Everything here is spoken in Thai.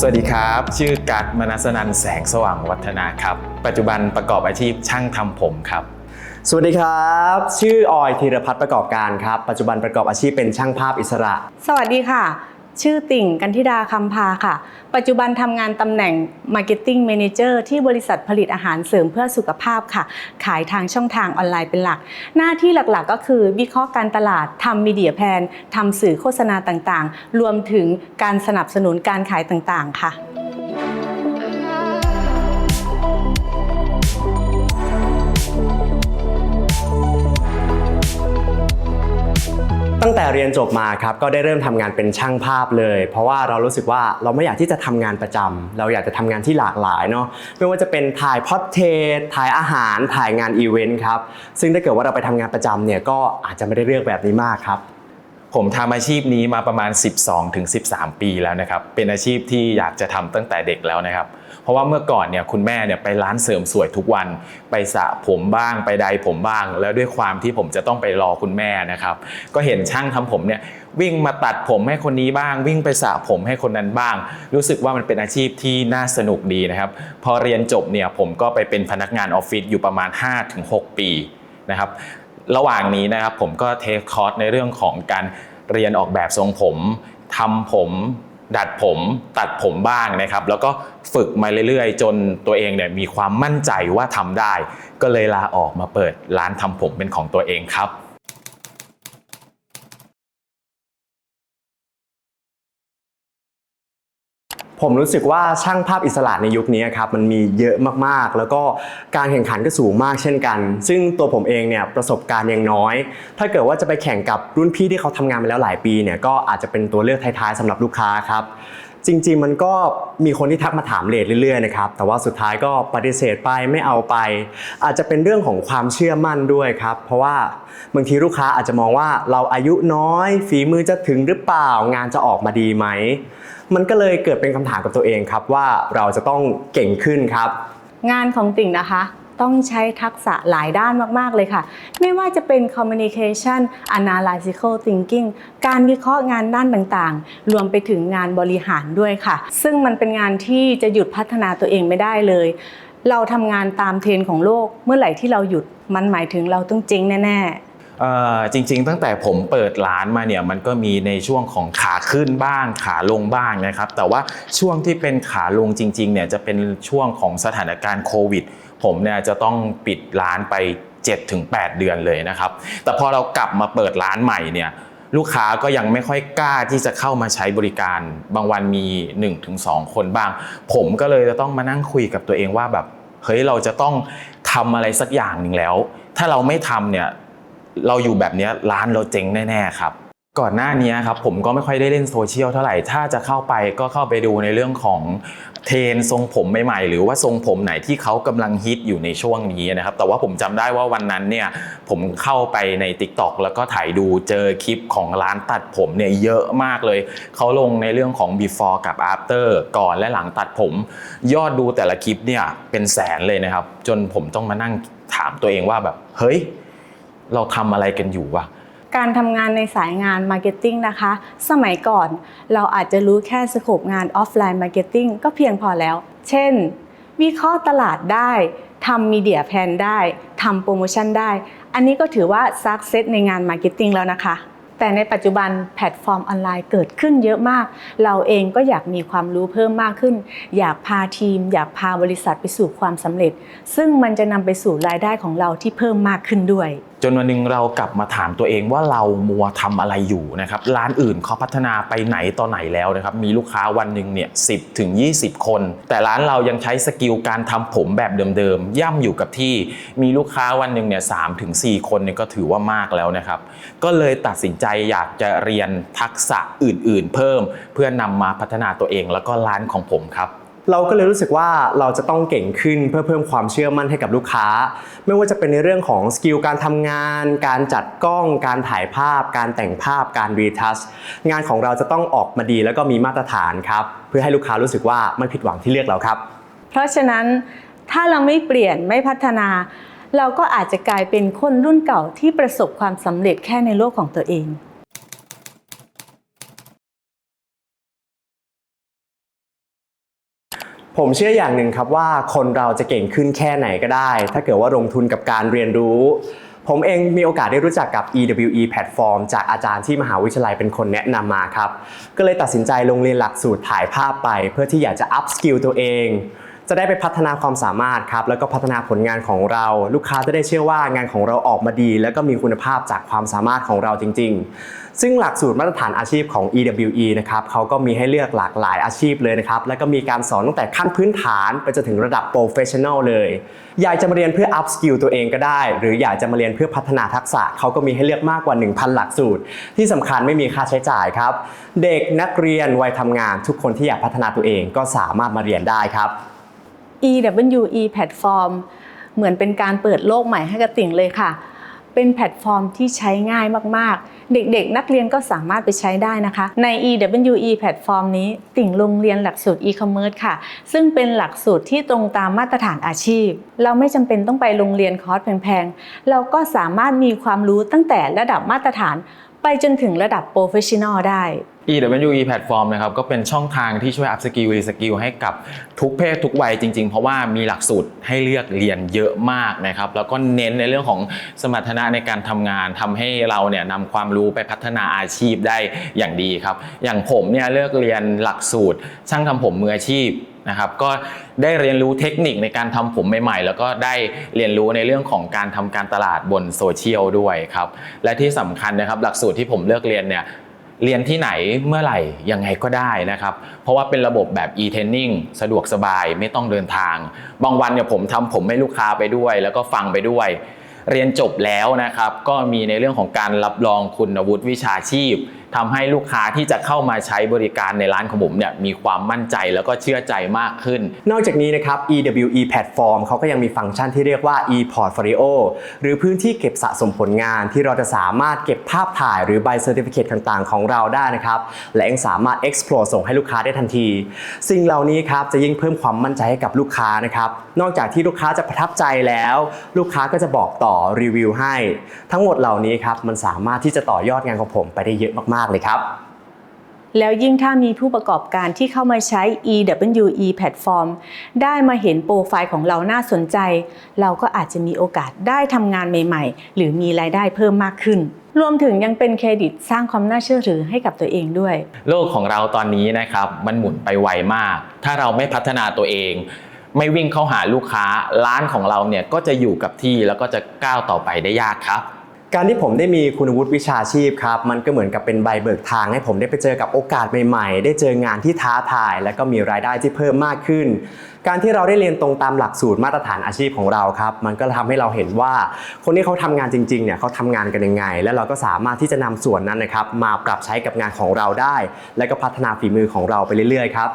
สวัสดีครับ ชื่อกัดมนัสนันแสงสว่างวัฒนาครับ ปัจจุบันประกอบอาชีพช่างทำผมครับ สวัสดีครับ ชื่อออยธีรพัฒน์ประกอบการครับ ปัจจุบันประกอบอาชีพเป็นช่างภาพอิสระ สวัสดีค่ะ ชื่อติ่งกันธิดาคำพาค่ะ ปัจจุบันทำงานตำแหน่ง Marketing Manager ที่บริษัทผลิตอาหารเสริมเพื่อสุขภาพค่ะ ขายทางช่องทางออนไลน์เป็นหลัก หน้าที่หลักๆ ก็คือ วิเคราะห์การตลาดทำมีเดียแพลนทำสื่อโฆษณาต่างๆ รวมถึงการสนับสนุนการขายต่างๆ ค่ะ แต่เรียนจบมาครับก็ได้เริ่มทำงานเป็นช่างภาพเลย เพราะว่าเรารู้สึกว่าเราไม่อยากที่จะทำงานประจำเราอยากจะทำงานที่หลากหลายเนาะไม่ว่าจะเป็นถ่ายพอดเทสถ่ายอาหาร ถ่ายงานอีเวนต์ครับซึ่งถ้าเกิดว่าเราไปทำงานประจำเนี่ยก็อาจจะไม่ได้เลือกแบบนี้มากครับ ผมทำอาชีพนี้มาประมาณ 12ถึง13 ปีแล้วนะครับ เป็นอาชีพที่อยากจะทำตั้งแต่เด็กแล้วนะครับ เพราะว่าเมื่อก่อนเนี่ยคุณแม่เนี่ยไปร้านเสริมสวยทุกวัน ไปสระผมบ้าง ไปใดผมบ้าง แล้วด้วยความที่ผมจะต้องไปรอคุณแม่นะครับ ก็เห็นช่างทำผมเนี่ยวิ่งมาตัดผมให้คนนี้บ้าง วิ่งไปสระผมให้คนนั้นบ้าง รู้สึกว่ามันเป็นอาชีพที่น่าสนุกดีนะครับ พอเรียนจบเนี่ยผมก็ไปเป็นพนักงานออฟฟิศอยู่ประมาณ 5-6 ปีนะครับ ระหว่างนี้นะครับผมก็เทคคอร์สในเรื่องของการเรียนออกแบบทรงผมทำผมดัดผมตัดผมบ้างนะครับ แล้วก็ฝึกมาเรื่อยๆ จนตัวเองเนี่ยมีความมั่นใจว่าทำได้ ก็เลยลาออกมาเปิดร้านทำผมเป็นของตัวเองครับ ผมรู้สึกว่าช่างภาพอิสระในยุคนี้ครับมันมีเยอะมากๆ แล้วก็การแข่งขันก็สูงมากเช่นกัน ซึ่งตัวผมเองเนี่ยประสบการณ์ยังน้อย ถ้าเกิดว่าจะไปแข่งกับรุ่นพี่ที่เขาทำงานมาแล้วหลายปีเนี่ยก็อาจจะเป็นตัวเลือกท้ายๆสำหรับลูกค้าครับจริงๆ มันก็มีคนที่ทักมาถามเลทเรื่อยๆนะครับแต่ว่าสุดท้ายก็ปฏิเสธไปไม่เอาไป อาจจะเป็นเรื่องของความเชื่อมั่นด้วยครับเพราะว่าบางทีลูกค้าอาจจะมองว่าเราอายุน้อย ฝีมือจะถึงหรือเปล่างานจะออกมาดีไหม มันก็เลยเกิดเป็นคำถามกับตัวเองครับว่าเราจะต้องเก่งขึ้นครับ งานของติ่งนะคะ ต้องใช้ทักษะหลายด้านมาก ๆ เลยค่ะ ไม่ว่าจะเป็น communication analytical thinking การวิเคราะห์งานด้านต่างๆ รวมไปถึงงานบริหารด้วยค่ะ ซึ่งมันเป็นงานที่จะหยุดพัฒนาตัวเองไม่ได้เลย เราทำงานตามเทรนด์ของโลกเมื่อไหร่ที่เราหยุดมันหมายถึงเราต้องเจ๊งแน่ ๆ จริงๆ ตั้งแต่ผมเปิดร้านมาเนี่ยมันก็มีในช่วงของขาขึ้นบ้างขาลงบ้างนะครับ แต่ว่าช่วงที่เป็นขาลงจริงๆเนี่ยจะเป็นช่วงของสถานการณ์โควิด ผมเนี่ยจะต้องปิดร้านไป 7-8 เดือนเลยนะครับ แต่พอเรากลับมาเปิดร้านใหม่เนี่ยลูกค้าก็ยังไม่ค่อยกล้าที่จะเข้ามาใช้บริการ บางวันมี 1-2 คนบ้าง ผมก็เลยจะต้องมานั่งคุยกับตัวเองว่าแบบเฮ้ยเราจะต้องทำอะไรสักอย่างหนึ่งแล้ว ถ้าเราไม่ทำเนี่ย เราอยู่แบบนี้ร้านเราเจ๊งแน่ๆครับ ก่อนหน้านี้ครับผมก็ไม่ค่อยได้เล่นโซเชียลเท่าไหร่ ถ้าจะเข้าไปก็เข้าไปดูในเรื่องของเทรนทรงผมใหม่ๆ หรือว่าทรงผมไหนที่เขากำลังฮิตอยู่ในช่วงนี้นะครับ แต่ว่าผมจำได้ว่าวันนั้นเนี่ยผมเข้าไปใน Tik t o อกแล้วก็ถ่ายดูเจอคลิปของร้านตัดผมเนี่ยเยอะมากเลย เขาลงในเรื่องของ before กับ after ก่อนและหลังตัดผม ยอดดูแต่ละคลิปเนี่ยเป็นแสนเลยนะครับ จนผมต้องมานั่งถามตัวเองว่าแบบเฮ้ย เราทำอะไรกันอยู่วะการทำงานในสายงานมาร์เก็ตติ้งนะคะ สมัยก่อนเราอาจจะรู้แค่สโคปงานออฟไลน์มาร์เก็ตติ้งก็เพียงพอแล้ว เช่น วิเคราะห์ตลาดได้ทำมีเดียแพลนได้ทำโปรโมชั่นได้ อันนี้ก็ถือว่าซักเซสในงานมาร์เก็ตติ้งแล้วนะคะ แต่ในปัจจุบันแพลตฟอร์มออนไลน์เกิดขึ้นเยอะมาก เราเองก็อยากมีความรู้เพิ่มมากขึ้น อยากพาทีม อยากพาบริษัทไปสู่ความสำเร็จ ซึ่งมันจะนำไปสู่รายได้ของเราที่เพิ่มมากขึ้นด้วยจนวันหนึ่งเรากลับมาถามตัวเองว่าเรามัวทำอะไรอยู่นะครับร้านอื่นเขาพัฒนาไปไหนต่อไหนแล้วนะครับมีลูกค้าวันหนึ่งเนี่ยสิถึง 20 คน แต่ร้านเรายังใช้สกิลการทำผมแบบเดิมๆย่ำอยู่กับที่มีลูกค้าวันหนึ่งเนี่ยสถึงสคนเนี่ยก็ถือว่ามากแล้วนะครับ ก็เลยตัดสินใจอยากจะเรียนทักษะอื่น ๆ เพิ่ม เพื่อนำมาพัฒนาตัวเองแล้วก็ร้านของผมครับ เราก็เลยรู้สึกว่าเราจะต้องเก่งขึ้นเพื่อเพิ่มความเชื่อมั่นให้กับลูกค้า ไม่ว่าจะเป็นในเรื่องของสกิลการทำงาน การจัดกล้อง การถ่ายภาพ การแต่งภาพ การรีทัชงานของเราจะต้องออกมาดีแล้วก็มีมาตรฐานครับ เพื่อให้ลูกค้ารู้สึกว่าไม่ผิดหวังที่เลือกเราครับ เพราะฉะนั้นถ้าเราไม่เปลี่ยนไม่พัฒนา เราก็อาจจะกลายเป็นคนรุ่นเก่าที่ประสบความสำเร็จแค่ในโลกของตัวเอง ผมเชื่ออย่างหนึ่งครับว่าคนเราจะเก่งขึ้นแค่ไหนก็ได้ ถ้าเกิดว่าลงทุนกับการเรียนรู้ ผมเองมีโอกาสได้รู้จักกับ EWE แพลตฟอร์มจากอาจารย์ที่มหาวิทยาลัยเป็นคนแนะนำมาครับ ก็เลยตัดสินใจลงเรียนหลักสูตรถ่ายภาพไป เพื่อที่อยากจะอัพสกิลตัวเอง จะได้ไปพัฒนาความสามารถครับแล้วก็พัฒนาผลงานของเรา ลูกค้าจะได้เชื่อว่างานของเราออกมาดี แล้วก็มีคุณภาพจากความสามารถของเราจริง ๆ ซึ่งหลักสูตรมาตรฐานอาชีพของ EWE นะครับเขาก็มีให้เลือกหลากหลายอาชีพเลยนะครับแล้วก็มีการสอนตั้งแต่ขั้นพื้นฐานไปจนถึงระดับ professional เลยอยากจะมาเรียนเพื่อ up skill ตัวเองก็ได้ หรืออยากจะมาเรียนเพื่อพัฒนาทักษะเขาก็มีให้เลือกมากกว่า 1,000 หลักสูตร ที่สำคัญไม่มีค่าใช้จ่ายครับ เด็กนักเรียนวัยทำงาน ทุกคนที่อยากพัฒนาตัวเองก็สามารถมาเรียนได้ครับ EWE แพลตฟอร์มเหมือนเป็นการเปิดโลกใหม่ให้กับติ่งเลยค่ะ เป็นแพลตฟอร์มที่ใช้ง่ายมากๆ เด็กๆ นักเรียนก็สามารถไปใช้ได้นะคะ ใน EWE แพลตฟอร์มนี้ติ่งลงเรียนหลักสูตร e-commerce ค่ะ ซึ่งเป็นหลักสูตรที่ตรงตามมาตรฐานอาชีพ เราไม่จำเป็นต้องไปโรงเรียนคอร์สแพงๆ เราก็สามารถมีความรู้ตั้งแต่ระดับมาตรฐาน ไปจนถึงระดับโปรเฟชชั่นอลได้ EWE แพลตฟอร์มนะครับก็เป็นช่องทางที่ช่วยอัพสกิลรีสกิลให้กับทุกเพศทุกวัยจริง ๆ เพราะว่ามีหลักสูตรให้เลือกเรียนเยอะมากนะครับ แล้วก็เน้นในเรื่องของสมรรถนะในการทำงาน ทำให้เราเนี่ยนำความรู้ไปพัฒนาอาชีพได้อย่างดีครับ อย่างผมเนี่ยเลือกเรียนหลักสูตร ช่างทำผมมืออาชีพ นะครับก็ได้เรียนรู้เทคนิคในการทำผมใหม่ๆ แล้วก็ได้เรียนรู้ในเรื่องของการทำการตลาดบนโซเชียลด้วยครับและที่สำคัญนะครับหลักสูตรที่ผมเลือกเรียนเนี่ยเรียนที่ไหนเมื่อไหร่ยังไงก็ได้นะครับ เพราะว่าเป็นระบบแบบ e-training สะดวกสบายไม่ต้องเดินทาง บางวันเนี่ยผมทำผมให้ลูกค้าไปด้วย แล้วก็ฟังไปด้วย เรียนจบแล้วนะครับ ก็มีในเรื่องของการรับรองคุณวุฒิวิชาชีพ ทำให้ลูกค้าที่จะเข้ามาใช้บริการในร้านของผมเนี่ยมีความมั่นใจแล้วก็เชื่อใจมากขึ้น นอกจากนี้นะครับ EWE แพลตฟอร์มเขาก็ยังมีฟังก์ชันที่เรียกว่า e-portfolio หรือพื้นที่เก็บสะสมผลงานที่เราจะสามารถเก็บภาพถ่ายหรือใบเซอร์ติฟิเคตต่างๆ ของเราได้นะครับ และยังสามารถ explore ส่งให้ลูกค้าได้ทันที สิ่งเหล่านี้ครับจะยิ่งเพิ่มความมั่นใจให้กับลูกค้านะครับ นอกจากที่ลูกค้าจะประทับใจแล้ว ลูกค้าก็จะบอกต่อรีวิวให้ ทั้งหมดเหล่านี้ครับมันสามารถที่จะต่อยอดงานของผมไปได้เยอะมากๆเลยครับ แล้วยิ่งถ้ามีผู้ประกอบการที่เข้ามาใช้ EWE แพลตฟอร์ม ได้มาเห็นโปรไฟล์ของเราน่าสนใจ เราก็อาจจะมีโอกาสได้ทำงานใหม่ ๆ หรือมีรายได้เพิ่มมากขึ้นรวมถึงยังเป็นเครดิตสร้างความน่าเชื่อถือให้กับตัวเองด้วย โลกของเราตอนนี้นะครับมันหมุนไปไวมาก ถ้าเราไม่พัฒนาตัวเอง ไม่วิ่งเข้าหาลูกค้าร้านของเราเนี่ยก็จะอยู่กับที่แล้วก็จะก้าวต่อไปได้ยากครับ การที่ผมได้มีคุณวุฒิวิชาชีพครับมันก็เหมือนกับเป็นใบเบิกทางให้ผมได้ไปเจอกับโอกาสใหม่ๆ ได้เจองานที่ท้าทาย และก็มีรายได้ที่เพิ่มมากขึ้น การที่เราได้เรียนตรงตามหลักสูตรมาตรฐานอาชีพของเราครับ มันก็ทำให้เราเห็นว่า คนที่เขาทำงานจริงๆเนี่ยเขาทำงานกันยังไง และเราก็สามารถที่จะนำส่วนนั้นนะครับมาปรับใช้กับงานของเราได้ และก็พัฒนาฝีมือของเราไปเรื่อยๆครับ